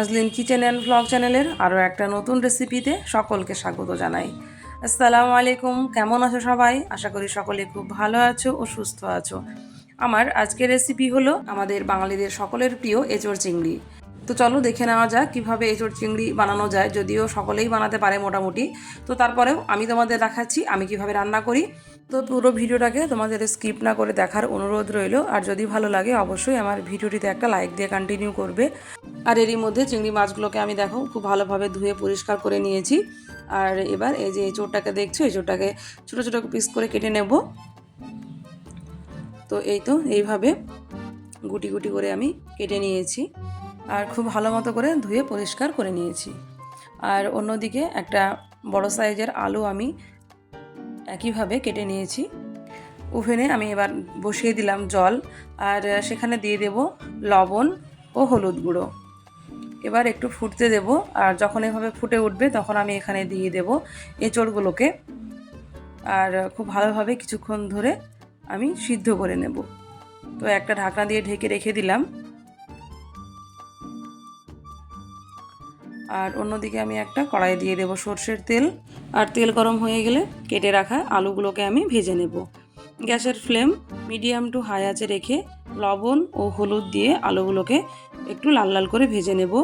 Azlin kitchen and vlog চ্যানেলের আরও একটা নতুন রেসিপিতে সকলকে স্বাগত জানাই। আসসালামু আলাইকুম, কেমন আছো সবাই? আশা করি সকলে খুব ভালো আছো ও সুস্থ আছো। আমার আজকের রেসিপি হলো আমাদের বাঙালিদের সকলের প্রিয় এঁচড় চিংড়ি। তো চলো দেখে নেওয়া যাক কীভাবে এঁচড় চিংড়ি বানানো যায়, যদিও সকলেই বানাতে পারে মোটামুটি। তো তারপরেও আমি তোমাদের দেখাচ্ছি আমি কীভাবে রান্না করি। তো পুরো ভিডিওটাকে তোমাদের স্কিপ না করে দেখার অনুরোধ রইল। আর যদি ভালো লাগে, অবশ্যই আমার ভিডিওটিতে একটা লাইক দিয়ে কন্টিনিউ করবে। আর এরই মধ্যে চিংড়ি মাছগুলোকে আমি দেখো, খুব ভালোভাবে ধুয়ে পরিষ্কার করে নিয়েছি। আর এবার এই যে এঁচোড়টাকে দেখছ, এই চোরটাকে ছোটো ছোটো পিস করে কেটে নেব। তো এই তো এইভাবে গুটি গুটি করে আমি কেটে নিয়েছি। আর খুব ভালো মতো করে ধুয়ে পরিষ্কার করে নিয়েছি। আর অন্যদিকে একটা বড় সাইজের আলু আমি একইভাবে কেটে নিয়েছি। ওভেনে আমি এবার বসিয়ে দিলাম জল আর সেখানে দিয়ে দেব লবণ ও হলুদ গুঁড়ো। এবার একটু ফুটতে দেব আর যখন এভাবে ফুটে উঠবে তখন আমি এখানে দিয়ে দেব এঁচড়গুলোকে। আর খুব ভালোভাবে কিছুক্ষণ ধরে আমি সিদ্ধ করে নেব। তো একটা ঢাকনা দিয়ে ঢেকে রেখে দিলাম। আর অন্যদিকে আমি একটা কড়াই দিয়ে দেবো সর্ষের তেল। আর তেল গরম হয়ে গেলে কেটে রাখা আলুগুলোকে আমি ভেজে নেব। গ্যাসের ফ্লেম মিডিয়াম টু হাই আঁচে রেখে লবণ ও হলুদ দিয়ে আলুগুলোকে একটু লাল লাল করে ভেজে নেব।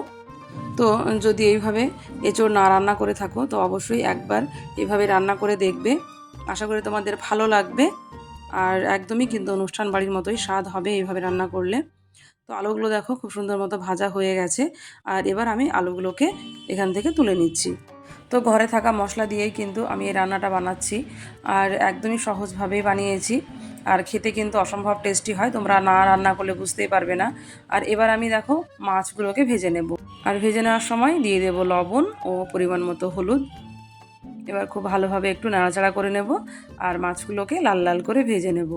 তো যদি এইভাবে এঁচড় না রান্না করে থাকো, তো অবশ্যই একবার এভাবে রান্না করে দেখবে। আশা করি তোমাদের ভালো লাগবে। আর একদমই কিন্তু অনুষ্ঠান বাড়ির মতোই স্বাদ হবে এইভাবে রান্না করলে। তো আলুগুলো দেখো খুব সুন্দর মতো ভাজা হয়ে গেছে। আর এবার আমি আলুগুলোকে এখান থেকে তুলে নিচ্ছি। তো ঘরে থাকা মশলা দিয়েই কিন্তু আমি এই রান্নাটা বানাচ্ছি। আর একদমই সহজভাবেই বানিয়েছি। আর খেতে কিন্তু অসম্ভব টেস্টি হয়, তোমরা না রান্না করলে বুঝতেই পারবে না। আর এবার আমি দেখো মাছগুলোকে ভেজে নেব। আর ভেজে নেওয়ার সময় দিয়ে দেব লবণ ও পরিমাণ মতো হলুদ। এবার খুব ভালোভাবে একটু নাড়াচাড়া করে নেব। আর মাছগুলোকে লাল লাল করে ভেজে নেব।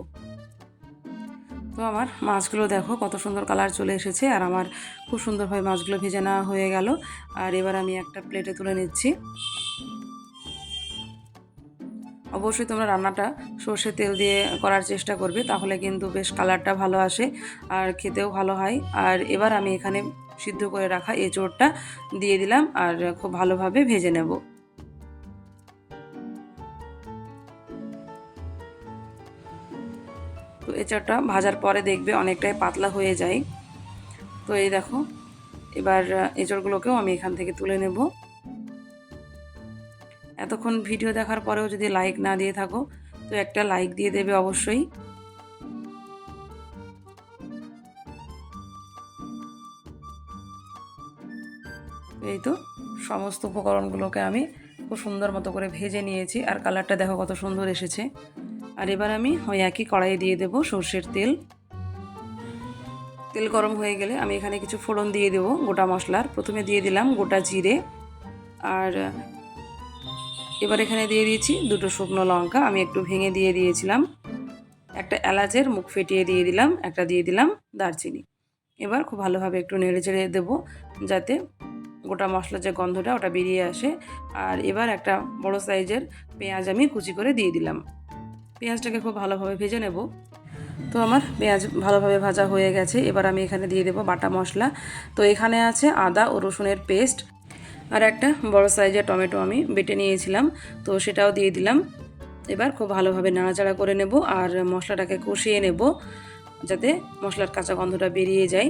তো আমার মাছগুলো দেখো, কত সুন্দর কালার চলে এসেছে আর আমার খুব সুন্দরভাবে মাছগুলো ভেজে নেওয়া হয়ে গেল। আর এবার আমি একটা প্লেটে তুলে নিচ্ছি। অবশ্যই তোমরা রান্নাটা সর্ষের তেল দিয়ে করার চেষ্টা করবে, তাহলে কিন্তু বেশ কালারটা ভালো আসে আর খেতেও ভালো হয়। আর এবার আমি এখানে সিদ্ধ করে রাখা এঁচোড়টা দিয়ে দিলাম আর খুব ভালোভাবে ভেজে নেব। এঁচড়টা ভাজার পরে দেখবে অনেকটাই পাতলা হয়ে যায়। তো এই দেখো, এবার এঁচড়গুলোকেও আমি এখান থেকে তুলে নেব। এতক্ষণ ভিডিও দেখার পরেও যদি লাইক না দিয়ে থাকো, তো একটা লাইক দিয়ে দেবে অবশ্যই। এই তো, সমস্ত উপকরণগুলোকে আমি খুব সুন্দর মতো করে ভেজে নিয়েছি, আর কালারটা দেখো কত সুন্দর এসেছে। আর এবার আমি ওই একই কড়াইয়ে দিয়ে দেব সর্ষের তেল। তেল গরম হয়ে গেলে আমি এখানে কিছু ফোড়ন দিয়ে দেবো, গোটা মশলার। প্রথমে দিয়ে দিলাম গোটা জিরে। আর এবার এখানে দিয়ে দিয়েছি দুটো শুকনো লঙ্কা, আমি একটু ভেঙে দিয়ে দিয়েছিলাম। একটা এলাচের মুখ ফেটিয়ে দিয়ে দিলাম, একটা দিয়ে দিলাম দারচিনি। এবার খুব ভালোভাবে একটু নেড়ে চেড়ে দেবো যাতে গোটা মশলার যে গন্ধটা ওটা বেরিয়ে আসে। আর এবার একটা বড় সাইজের পেঁয়াজ আমি কুচি করে দিয়ে দিলাম। পেঁয়াজটাকে খুব ভালোভাবে ভেজে নেব। তো আমার পেঁয়াজ ভালোভাবে ভাজা হয়ে গেছে। এবার আমি এখানে দিয়ে দেবো বাটা মশলা। তো এখানে আছে আদা ও রসুনের পেস্ট। আর একটা বড় সাইজের টমেটো আমি বেটে নিয়েছিলাম। তো সেটাও দিয়ে দিলাম। এবার খুব ভালোভাবে নাড়াচাড়া করে নেব আর মশলাটাকে কষিয়ে নেব যাতে মশলার কাঁচা গন্ধটা বেরিয়ে যায়।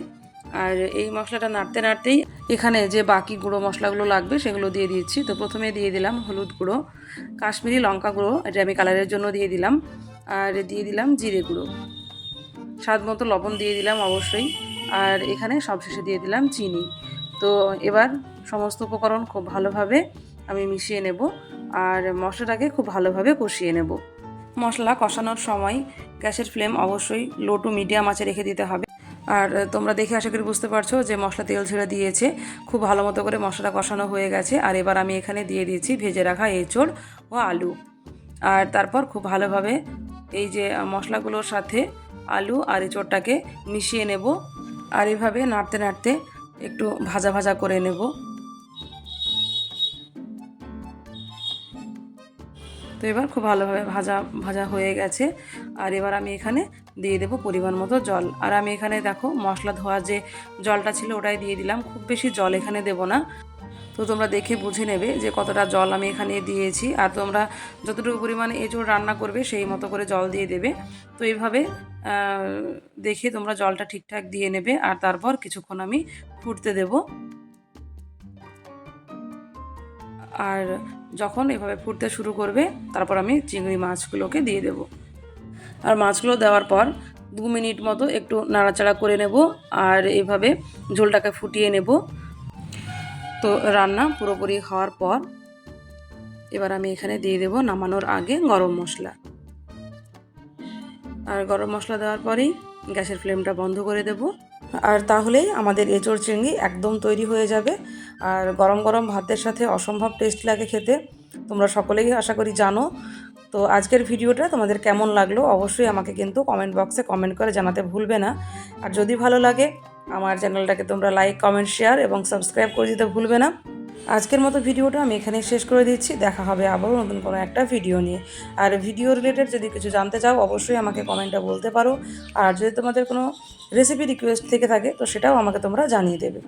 আর এই মশলাটা নাড়তে নাড়তেই এখানে যে বাকি গুঁড়ো মশলাগুলো লাগবে সেগুলো দিয়ে দিচ্ছি। তো প্রথমে দিয়ে দিলাম হলুদ গুঁড়ো, কাশ্মীরি লঙ্কা গুঁড়ো, এটা আমি কালারের জন্য দিয়ে দিলাম। আর দিয়ে দিলাম জিরে গুঁড়ো। স্বাদ মতো লবণ দিয়ে দিলাম অবশ্যই। আর এখানে সবশেষে দিয়ে দিলাম চিনি। তো এবার সমস্ত উপকরণ খুব ভালোভাবে আমি মিশিয়ে নেব আর মশলাটাকে খুব ভালোভাবে কষিয়ে নেব। মশলা কষানোর সময় গ্যাসের ফ্লেম অবশ্যই লো টু মিডিয়াম আঁচে রেখে দিতে হবে। আর তোমরা দেখে আশা করি বুঝতে পারছ যে মশলা তেল ছেড়ে দিয়েছে। খুব ভালো মতো করে মশলাটা কষানো হয়ে গেছে। আর এবার আমি এখানে দিয়ে দিয়েছি ভেজে রাখা এঁচড় ও আলু। আর তারপর খুব ভালোভাবে এই যে মশলাগুলোর সাথে আলু আর এঁচড়টাকে মিশিয়ে নেব। আর এভাবে নাড়তে নাড়তে একটু ভাজা ভাজা করে নেব। তো এবার খুব ভালোভাবে ভাজা ভাজা হয়ে গেছে। আর এবার আমি এখানে দিয়ে দেবো পরিমাণ মতো জল। আর আমি এখানে দেখো মশলা ধোয়া যে জলটা ছিল ওটাই দিয়ে দিলাম। খুব বেশি জল এখানে দেবো না। তো তোমরা দেখে বুঝে নেবে যে কতটা জল আমি এখানে দিয়েছি। আর তোমরা যতটুকু পরিমাণে এঁচোড় রান্না করবে সেই মতো করে জল দিয়ে দেবে। তো এইভাবে দেখে তোমরা জলটা ঠিকঠাক দিয়ে নেবে। আর তারপর কিছুক্ষণ আমি ফুটতে দেব। আর যখন এভাবে ফুটতে শুরু করবে, তারপর আমি চিংড়ি মাছগুলোকে দিয়ে দেব। আর মাছগুলো দেওয়ার পর দু মিনিট মতো একটু নাড়াচাড়া করে নেব আর এভাবে ঝোলটাকে ফুটিয়ে নেব। তো রান্না পুরোপুরি হওয়ার পর এবার আমি এখানে দিয়ে দেব নামানোর আগে গরম মশলা। আর গরম মশলা দেওয়ার পরেই গ্যাসের ফ্লেমটা বন্ধ করে দেব। আর তাহলেই আমাদের এঁচোড় চিংড়ি একদম তৈরি হয়ে যাবে। আর গরম গরম ভাতের সাথে অসম্ভব টেস্ট লাগে খেতে। তোমরা সকলেই আশা করি জানো। তো আজকের ভিডিওটা তোমাদের কেমন লাগল অবশ্যই আমাকে কিন্তু কমেন্ট বক্সে কমেন্ট করে জানাতে ভুলবে না। আর যদি ভালো লাগে, আমার চ্যানেলটাকে তোমরা লাইক কমেন্ট শেয়ার এবং সাবস্ক্রাইব করে দিতে ভুলবে না। আজকের মতো ভিডিওটা আমি এখানেই শেষ করে দিচ্ছি। দেখা হবে আবারও নতুন কোনো একটা ভিডিও নিয়ে। আর ভিডিও রিলেটেড যদি কিছু জানতে চাও, অবশ্যই আমাকে কমেন্টটা বলতে পারো। আর যদি তোমাদের কোনো রেসিপি রিকোয়েস্ট থেকে থাকে, তো সেটাও আমাকে তোমরা জানিয়ে দেবে।